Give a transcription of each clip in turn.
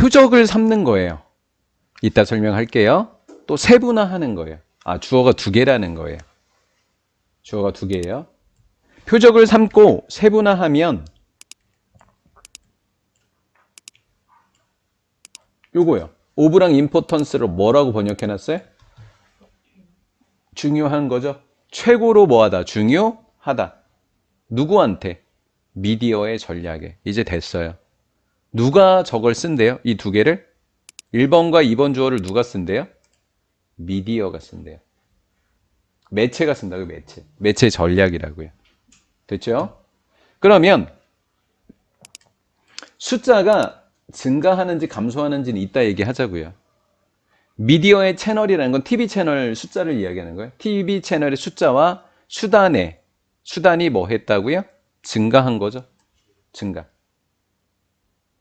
표적을 삼는 거예요. 이따 설명할게요. 또 세분화하는 거예요. 아, 주어가 두 개라는 거예요. 주어가 두 개예요. 표적을 삼고 세분화하면 요거요. 오브랑 임포턴스를 뭐라고 번역해놨어요? 중요한 거죠. 최고로 뭐하다? 중요하다. 누구한테? 미디어의 전략에. 이제 됐어요. 누가 저걸 쓴대요? 이 두 개를? 1번과 2번 주어를 누가 쓴대요? 미디어가 쓴대요. 매체가 쓴다고요, 매체. 매체 전략이라고요. 됐죠? 그러면 숫자가 증가하는지 감소하는지는 이따 얘기하자고요. 미디어의 채널이라는 건 TV 채널 숫자를 이야기하는 거예요. TV 채널의 숫자와 수단의 수단이 뭐 했다고요? 증가한 거죠. 증가.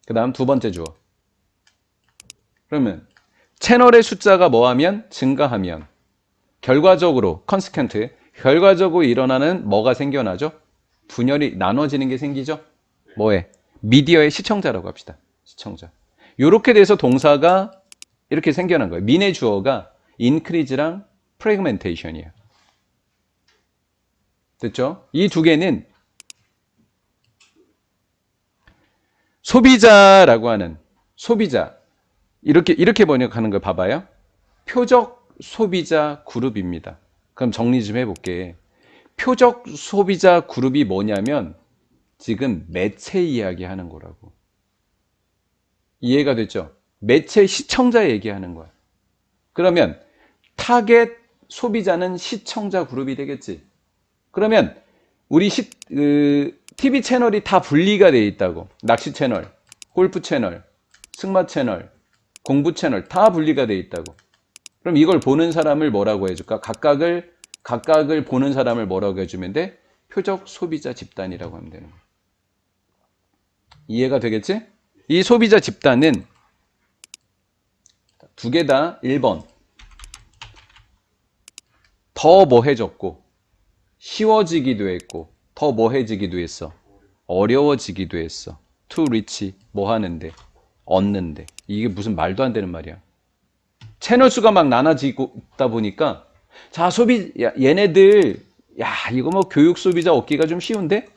그 다음 두 번째 주어. 그러면 채널의 숫자가 뭐하면 증가하면 결과적으로 컨스켄트 결과적으로 일어나는 뭐가 생겨나죠? 분열이 나눠지는 게 생기죠? 뭐에? 미디어의 시청자라고 합시다. 시청자. 요렇게 돼서 동사가 이렇게 생겨난 거예요. 민의 주어가 increase랑 fragmentation이에요. 됐죠? 이 두 개는 소비자라고 하는 소비자 이렇게 이렇게 번역하는 걸 봐봐요. 표적 소비자 그룹입니다. 그럼 정리 좀 해볼게. 표적 소비자 그룹이 뭐냐면 지금 매체 이야기 하는 거라고. 이해가 됐죠? 매체 시청자 얘기하는 거야. 그러면 타겟 소비자는 시청자 그룹이 되겠지. 그러면 우리 시, 그, TV 채널이 다 분리가 돼 있다고. 낚시 채널, 골프 채널, 승마 채널, 공부 채널 다 분리가 돼 있다고. 그럼 이걸 보는 사람을 뭐라고 해줄까? 각각을 각각을 보는 사람을 뭐라고 해주면 돼? 표적 소비자 집단이라고 하면 되는 거야. 이해가 되겠지? 이 소비자 집단은 두 개 다 1번 더 뭐해졌고 쉬워지기도 했고 더 뭐해지기도 했어. 어려워지기도 했어. To reach 뭐 하는데? 얻는데? 이게 무슨 말도 안 되는 말이야. 채널 수가 막 나눠지고 있다 보니까 자 소비 야, 얘네들 야 이거 뭐 교육 소비자 얻기가 좀 쉬운데?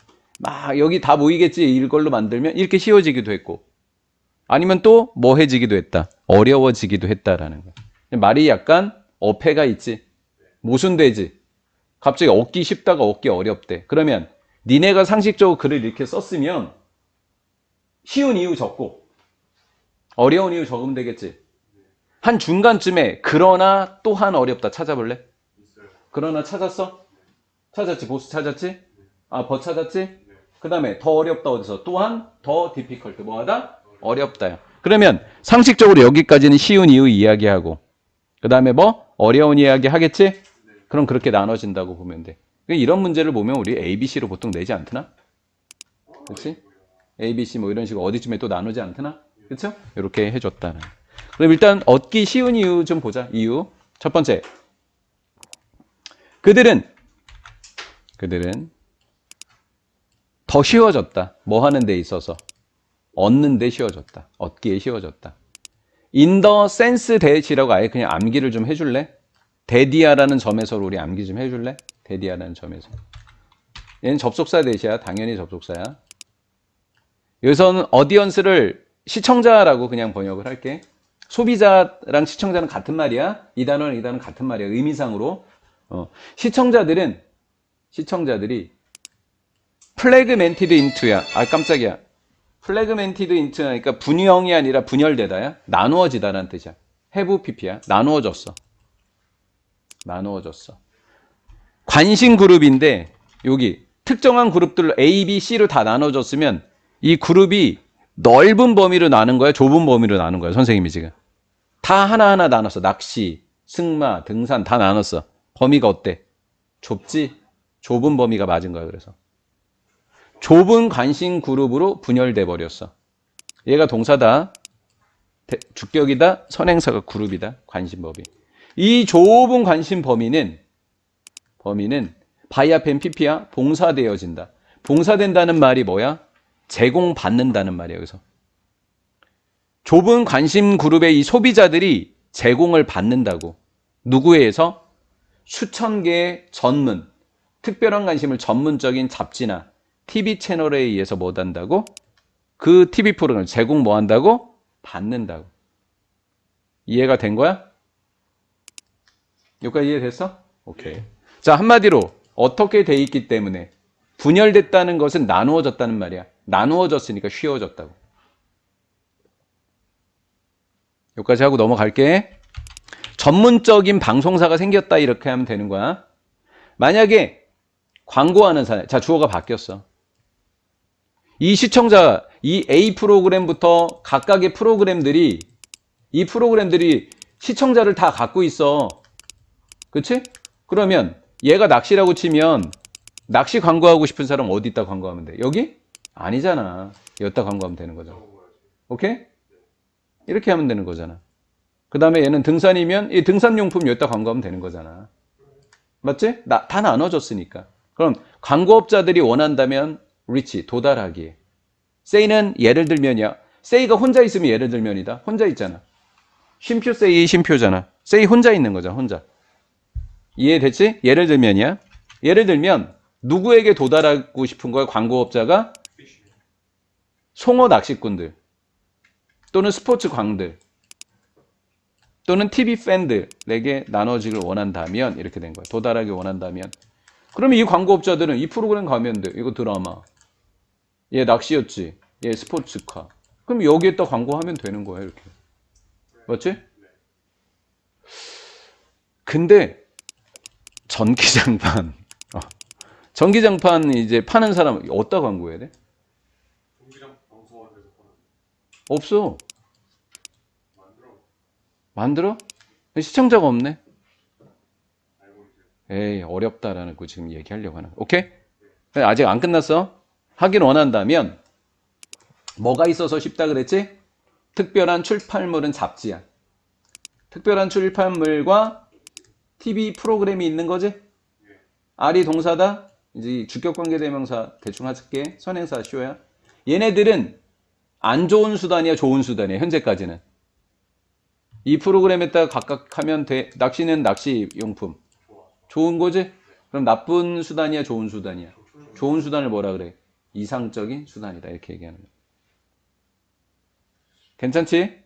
막 여기 다 모이겠지 이걸로 만들면? 이렇게 쉬워지기도 했고. 아니면 또 뭐해지기도 했다. 어려워지기도 했다라는 거 말이 약간 어폐가 있지. 모순되지 갑자기 얻기 쉽다가 얻기 어렵대 그러면 니네가 상식적으로 글을 이렇게 썼으면 쉬운 이유 적고 어려운 이유 적으면 되겠지 한 중간쯤에 그러나 또한 어렵다 찾아볼래? 그러나 찾았어? 찾았지 보스 찾았지? 아 버 찾았지? 그 다음에 더 어렵다 어디서? 또한 더 difficult 뭐하다? 어렵다요 그러면 상식적으로 여기까지는 쉬운 이유 이야기하고 그 다음에 뭐? 어려운 이야기 하겠지? 그럼 그렇게 나눠진다고 보면 돼 이런 문제를 보면 우리 ABC로 보통 내지 않드나? 그렇지? ABC 뭐 이런 식으로 어디쯤에 또 나누지 않드나? 그렇죠? 이렇게 해줬다는 그럼 일단 얻기 쉬운 이유 좀 보자. 이유. 첫 번째. 그들은 그들은 더 쉬워졌다. 뭐 하는 데 있어서 얻는 데 쉬워졌다. 얻기에 쉬워졌다. 인더 센스 대시라고 아예 그냥 암기를 좀 해줄래? 데디아라는 점에서 우리 암기 좀 해줄래? 데디아라는 점에서. 얘는 접속사 대시야. 당연히 접속사야. 여기서는 어디언스를 시청자라고 그냥 번역을 할게. 소비자랑 시청자는 같은 말이야. 이 단어는 이 단어는 같은 말이야. 의미상으로. 어, 시청자들은 시청자들이 플래그멘티드 인투야. 아 깜짝이야. 플래그멘티드 인투니까 분형이 아니라 분열되다야. 나누어지다라는 뜻이야. 해부 PP야. 나누어졌어. 나누어졌어. 관심 그룹인데 여기 특정한 그룹들로 A, B, C로 다 나눠졌으면 이 그룹이 넓은 범위로 나눈 거야? 좁은 범위로 나눈 거야? 선생님이 지금. 다 하나하나 나눴어. 낚시, 승마, 등산 다 나눴어. 범위가 어때? 좁지? 좁은 범위가 맞은 거야, 그래서. 좁은 관심 그룹으로 분열돼 버렸어. 얘가 동사다. 대- 주격이다. 선행사가 그룹이다. 관심 범위. 이 좁은 관심 범위는 범위는 바이아펜 PP야 봉사되어진다. 봉사된다는 말이 뭐야? 제공받는다는 말이야, 여기서. 좁은 관심 그룹의 이 소비자들이 제공을 받는다고. 누구에서? 수천 개의 전문, 특별한 관심을 전문적인 잡지나 TV 채널에 의해서 뭐 한다고? 그 TV 프로그램 제공 뭐 한다고? 받는다고. 이해가 된 거야? 여기까지 이해됐어? 오케이. 자, 한마디로 어떻게 돼 있기 때문에 분열됐다는 것은 나누어졌다는 말이야. 나누어졌으니까 쉬워졌다고. 여기까지 하고 넘어갈게. 전문적인 방송사가 생겼다 이렇게 하면 되는 거야. 만약에 광고하는 사람, 자 주어가 바뀌었어. 이 시청자, 이 A 프로그램부터 각각의 프로그램들이 이 프로그램들이 시청자를 다 갖고 있어. 그치? 그러면 얘가 낚시라고 치면 낚시 광고하고 싶은 사람 어디다 광고하면 돼? 여기? 아니잖아. 여기다 광고하면 되는 거잖아. 오케이? 이렇게 하면 되는 거잖아. 그 다음에 얘는 등산이면 이 등산용품 여기다 광고하면 되는 거잖아. 맞지? 나, 다 나눠졌으니까. 그럼 광고업자들이 원한다면 리치, 도달하기. 세이는 예를 들면이야. 세이가 혼자 있으면 예를 들면이다. 혼자 있잖아. 쉼표 세이 쉼표잖아. 세이 혼자 있는 거잖아. 혼자. 이해됐지? 예를 들면이야. 예를 들면 누구에게 도달하고 싶은 거야? 광고업자가 송어 낚시꾼들 또는 스포츠 광들 또는 TV 팬들에게 나눠지길 원한다면 이렇게 된 거야. 도달하기 원한다면. 그러면 이 광고업자들은 이 프로그램 가면 돼. 이거 드라마. 얘 낚시였지. 얘 스포츠카. 그럼 여기에다 광고하면 되는 거야. 이렇게. 맞지? 근데 전기장판. 어. 전기장판 이제 파는 사람 어디다 광고해야 돼? 없어. 만들어 만들어? 시청자가 없네. 에이 어렵다라는 거 지금 얘기하려고 하는. 오케이? 아직 안 끝났어. 하긴 원한다면 뭐가 있어서 쉽다 그랬지? 특별한 출판물은 잡지야. 특별한 출판물과 TV 프로그램이 있는 거지? 알이 동사다. 이제 주격관계 대명사 대충 할게. 선행사 쇼야. 얘네들은 안 좋은 수단이야, 좋은 수단이야. 현재까지는. 이 프로그램에다가 각각 하면 돼. 낚시는 낚시 용품. 좋은 거지? 그럼 나쁜 수단이야, 좋은 수단이야? 좋은 수단을 뭐라 그래? 이상적인 수단이다. 이렇게 얘기하는 거야. 괜찮지?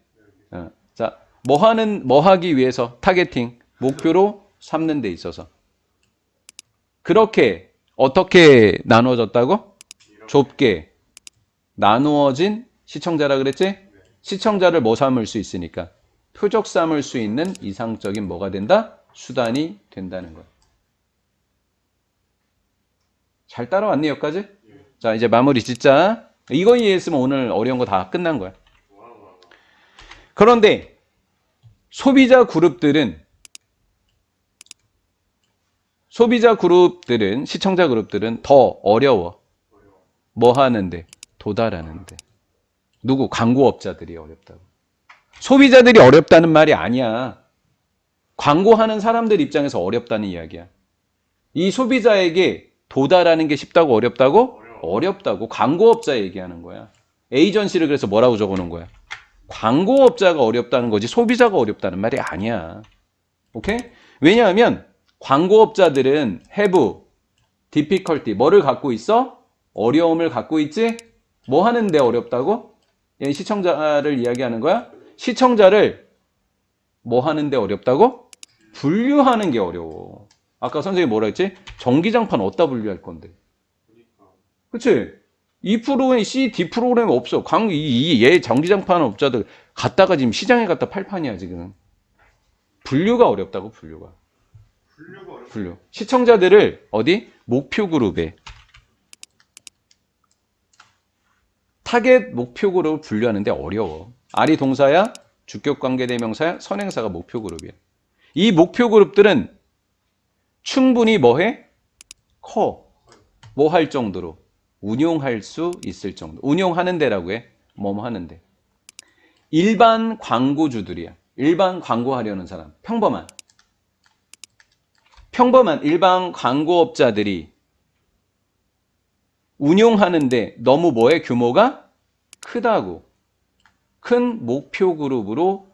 어. 자, 뭐 하는, 뭐 하기 위해서 타겟팅, 목표로 삼는 데 있어서. 그렇게, 어떻게 나누어졌다고? 좁게 나누어진 시청자라 그랬지? 시청자를 뭐 삼을 수 있으니까. 표적 삼을 수 있는 이상적인 뭐가 된다? 수단이 된다는 거야. 잘 따라왔니 여기까지? 자 이제 마무리 짓자. 이거 이해했으면 오늘 어려운 거 다 끝난 거야. 그런데 소비자 그룹들은 소비자 그룹들은 시청자 그룹들은 더 어려워. 뭐 하는데? 도달하는데. 누구? 광고업자들이 어렵다고. 소비자들이 어렵다는 말이 아니야. 광고하는 사람들 입장에서 어렵다는 이야기야. 이 소비자에게 도달하는 게 쉽다고 어렵다고? 어렵다고 광고업자 얘기하는 거야. 에이전시를 그래서 뭐라고 적어 놓은 거야? 광고업자가 어렵다는 거지 소비자가 어렵다는 말이 아니야. 오케이? 왜냐하면 광고업자들은 have difficulty 뭐를 갖고 있어? 어려움을 갖고 있지? 뭐 하는데 어렵다고? 얘 시청자를 이야기하는 거야? 시청자를 뭐 하는데 어렵다고? 분류하는 게 어려워. 아까 선생님이 뭐라 했지? 전기장판 어디다 분류할 건데? 그치? 이 프로그램, C, D 프로그램 없어. 광, 이, 이, 얘 전기장판 업자들 갖다가 지금 시장에 갖다 팔 판이야, 지금. 분류가 어렵다고, 분류가. 분류. 시청자들을 어디? 목표 그룹에. 타겟 목표 그룹을 분류하는데 어려워. R이 동사야, 주격 관계 대명사야, 선행사가 목표 그룹이야. 이 목표 그룹들은 충분히 뭐해? 커. 뭐 할 정도로? 운용할 수 있을 정도. 운용하는 데라고 해. 뭐뭐 하는데. 일반 광고주들이야. 일반 광고하려는 사람. 평범한. 평범한 일반 광고업자들이 운용하는데 너무 뭐의 규모가 크다고. 큰 목표 그룹으로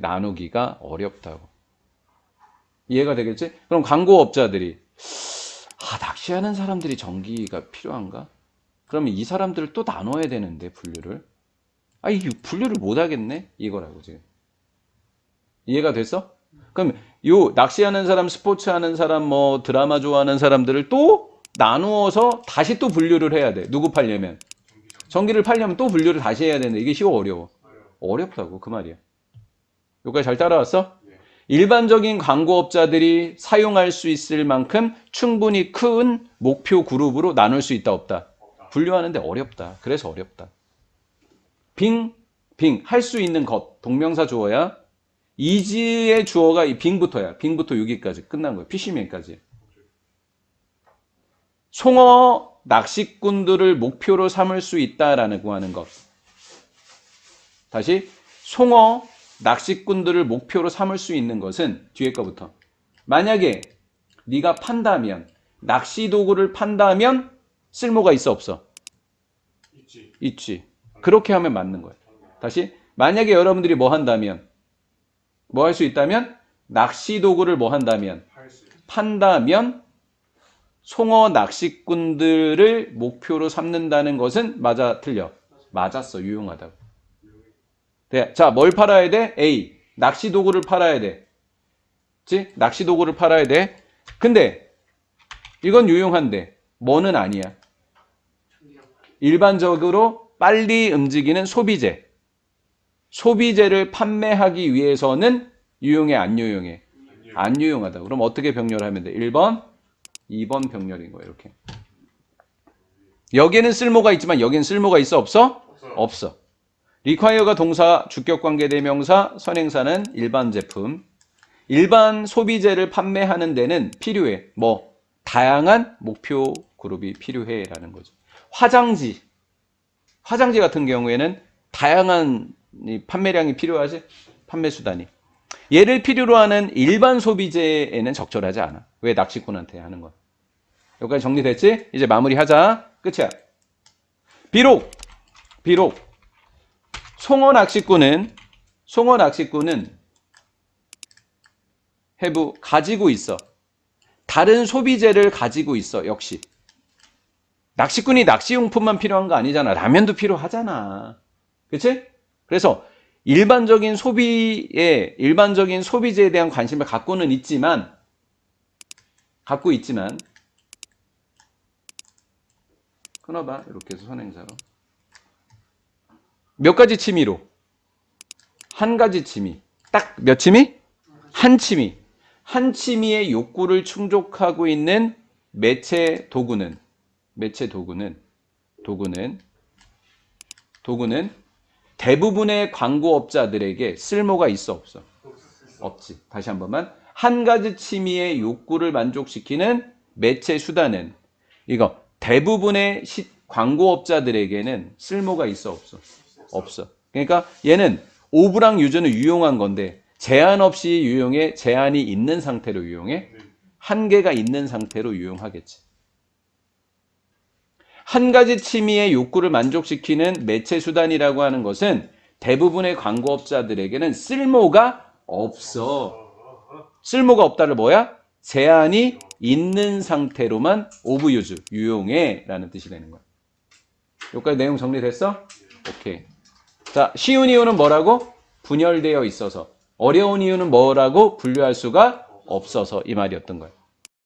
나누기가 어렵다고. 이해가 되겠지? 그럼 광고업자들이 아, 낚시하는 사람들이 전기가 필요한가? 그러면 이 사람들을 또 나눠야 되는데 분류를. 아, 이 분류를 못 하겠네. 이거라고 지금. 이해가 됐어? 그럼 요 낚시하는 사람, 스포츠 하는 사람, 뭐 드라마 좋아하는 사람들을 또 나누어서 다시 또 분류를 해야 돼. 누구 팔려면? 전기를 팔려면 또 분류를 다시 해야 되는데 이게 쉬워 어려워? 어렵다고 그 말이야. 여기까지 잘 따라왔어? 일반적인 광고업자들이 사용할 수 있을 만큼 충분히 큰 목표 그룹으로 나눌 수 있다 없다. 분류하는데 어렵다. 그래서 어렵다. 빙, 빙, 할 수 있는 것, 동명사 주어야. 이지의 주어가 이 빙부터야. 빙부터 여기까지 끝난 거야. 피시맨까지. 송어 낚시꾼들을 목표로 삼을 수 있다라고 하는 것. 다시 송어 낚시꾼들을 목표로 삼을 수 있는 것은 뒤에 거부터. 만약에 네가 판다면 낚시 도구를 판다면 쓸모가 있어 없어? 있지. 있지. 그렇게 하면 맞는 거야. 다시 만약에 여러분들이 뭐 한다면 뭐 할 수 있다면? 낚시 도구를 뭐 한다면. 판다면 송어 낚시꾼들을 목표로 삼는다는 것은 맞아 틀려? 맞았어. 유용하다고. 네, 자뭘 팔아야 돼? A. 낚시 도구를 팔아야 돼. 그치 낚시 도구를 팔아야 돼. 근데 이건 유용한데 뭐는 아니야? 일반적으로 빨리 움직이는 소비재 소비재를 판매하기 위해서는 유용해 안 유용해 안 유용하다. 그럼 어떻게 병렬하면 돼? 1번, 2번 병렬인 거예요. 이렇게. 여기에는 쓸모가 있지만 여기는 쓸모가 있어 없어? 없어. require가 동사, 주격관계 대명사, 선행사는 일반 제품. 일반 소비재를 판매하는 데는 필요해. 뭐 다양한 목표 그룹이 필요해라는 거죠. 화장지. 화장지 같은 경우에는 다양한 이 판매량이 필요하지. 판매 수단이. 얘를 필요로 하는 일반 소비재에는 적절하지 않아. 왜 낚시꾼한테 하는 건. 여기까지 정리됐지? 이제 마무리하자. 끝이야. 비록, 비록, 송어 낚시꾼은, 송어 낚시꾼은 해부 가지고 있어. 다른 소비재를 가지고 있어, 역시. 낚시꾼이 낚시용품만 필요한 거 아니잖아. 라면도 필요하잖아. 그치? 그래서 일반적인 소비에, 일반적인 소비재에 대한 관심을 갖고는 있지만, 갖고 있지만, 끊어봐. 이렇게 해서 선행사로. 몇 가지 취미로? 한 가지 취미. 딱 몇 취미? 한 취미. 한 취미의 욕구를 충족하고 있는 매체 도구는, 매체 도구는, 도구는, 도구는 대부분의 광고업자들에게 쓸모가 있어 없어? 없지. 다시 한 번만. 한 가지 취미의 욕구를 만족시키는 매체 수단은 이거 대부분의 시- 광고업자들에게는 쓸모가 있어 없어? 없어. 그러니까 얘는 오브랑 유저는 유용한 건데 제한 없이 유용해, 제한이 있는 상태로 유용해, 한계가 있는 상태로 유용하겠지. 한 가지 취미의 욕구를 만족시키는 매체 수단이라고 하는 것은 대부분의 광고업자들에게는 쓸모가 없어. 쓸모가 없다를 뭐야? 제한이 있는 상태로만 오브유즈, 유용해 라는 뜻이 되는 거야. 여기까지 내용 정리됐어? 오케이. 자, 쉬운 이유는 뭐라고? 분열되어 있어서. 어려운 이유는 뭐라고? 분류할 수가 없어서 이 말이었던 거야.